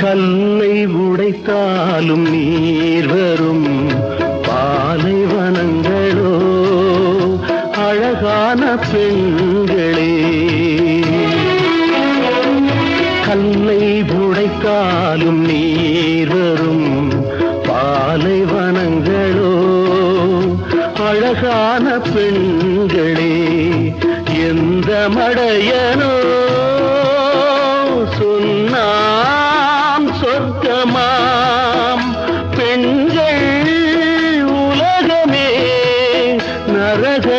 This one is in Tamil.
கல்லை உடைத்தாலும் நீர் வரும் பாலைவனங்களோ அழகான பெண்களே. கல்லை உடைத்தாலும் நீர் வரும் பாலைவனங்களோ அழகான பெண்களே. எந்த மடையனோ